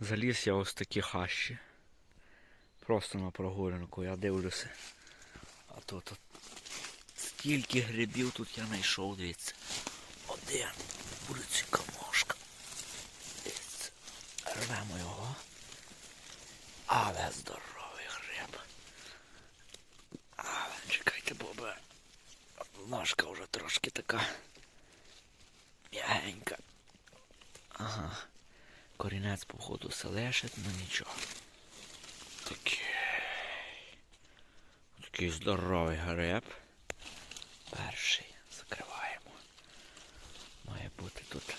Заліз я ось такі хащі. Просто на прогулянку, я дивлюся. А тут от стільки грибів тут я знайшов, дивіться. Один. Вулиці камошка. Дивіться. Рвемо його. Але здоровий гриб. Але чекайте, бобе. Ножка вже трошки така м'ягенька. Ага. Корінець, походу, все лишить, ну нічого. Такий. Такий здоровий гриб. Перший. Закриваємо. Має бути тут.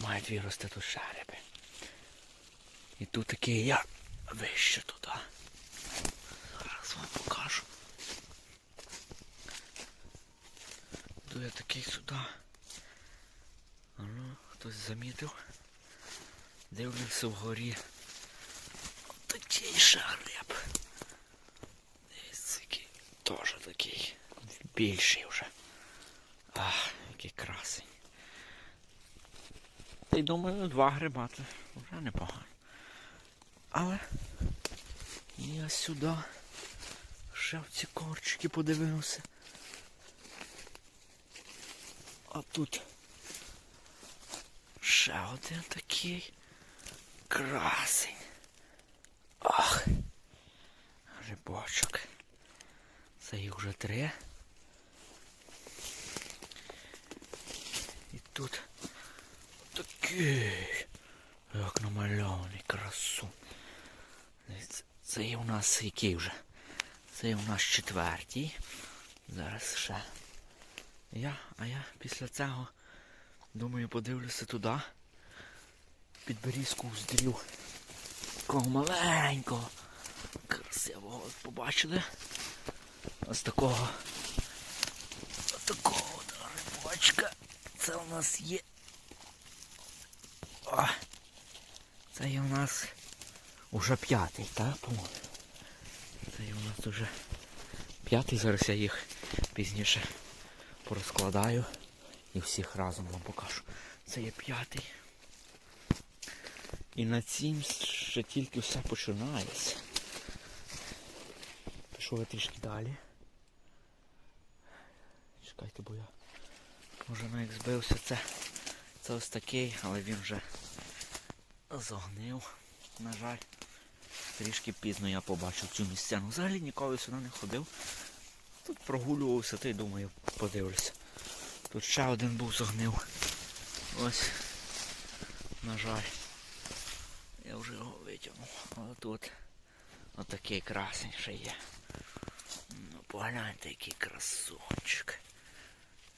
Мають вирости тут шариби. І тут такий я вище туди. Зараз вам покажу. Йду я такий сюди. Ну, хтось замітив. Дивлюся вгорі. Такий ще гриб. Дивіться, який теж такий. Більший вже. Ах, який красень. Та й думаю, два гриба це вже непогано. Але я сюди ще в ці корчики подивився. А тут ще один такий красень. Ах, грибочок. Це їх вже три. І тут такий, як намальований красу. Це є у нас який вже? Це є у нас четвертій. Зараз ще. Я, а я після цього думаю подивлюся туди. Під берізку. Такого маленького. Красивого побачили. Ось такого. Ось такого от. Це у нас є. О, це є у нас уже п'ятий, так? Це є у нас уже п'ятий. Зараз я їх пізніше порозкладаю і всіх разом вам покажу. Це є п'ятий. І на цім ще тільки все починається. Пішов я трішки далі. Чекайте, бо я може навіть збився це. Це ось такий, але він вже зогнив. На жаль. Трішки пізно я побачив цю місцину. Взагалі ніколи сюди не ходив. Тут прогулювався, та й думаю, подивлюся. Тут ще один був зогнив. Ось. На жаль. Я вже його витягнув. Але тут отакий красень ще є. Ну, погляньте, який красунчик.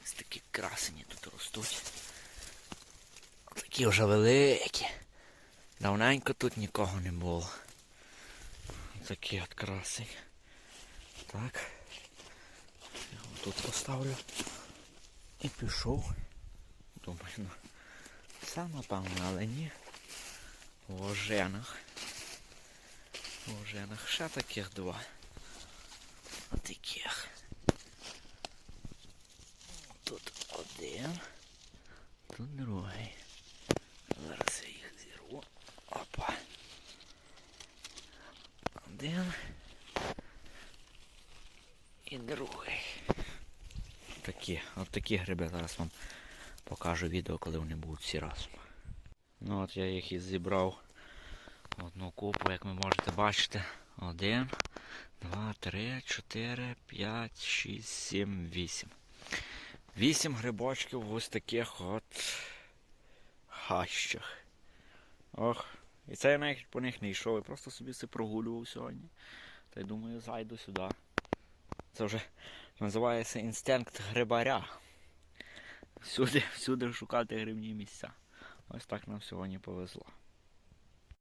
Ось такі красені тут ростуть. Такі вже великі. Давненько тут нікого не було. Такий от красень. Так. Я його тут поставлю. І пішов. Думаю, ну. Це напевно, але ні. В оженах. В оженах ще таких два. Отаких. Тут один. Тут другий. Зараз я їх зірву. Опа. Один. І другий. Такі, от такі гриби зараз вам покажу відео, коли вони будуть всі разом. Ну от я їх і зібрав в одну купу, як ви можете бачити. Один, два, три, чотири, п'ять, шість, сім, вісім. Вісім грибочків в ось таких от хащах. Ох. І це я навіть по них не йшов, я просто собі це прогулював сьогодні. Та й думаю, зайду сюди. Це вже називається інстинкт грибаря. Всюди, всюди шукати грибні місця. Ось так нам сьогодні повезло.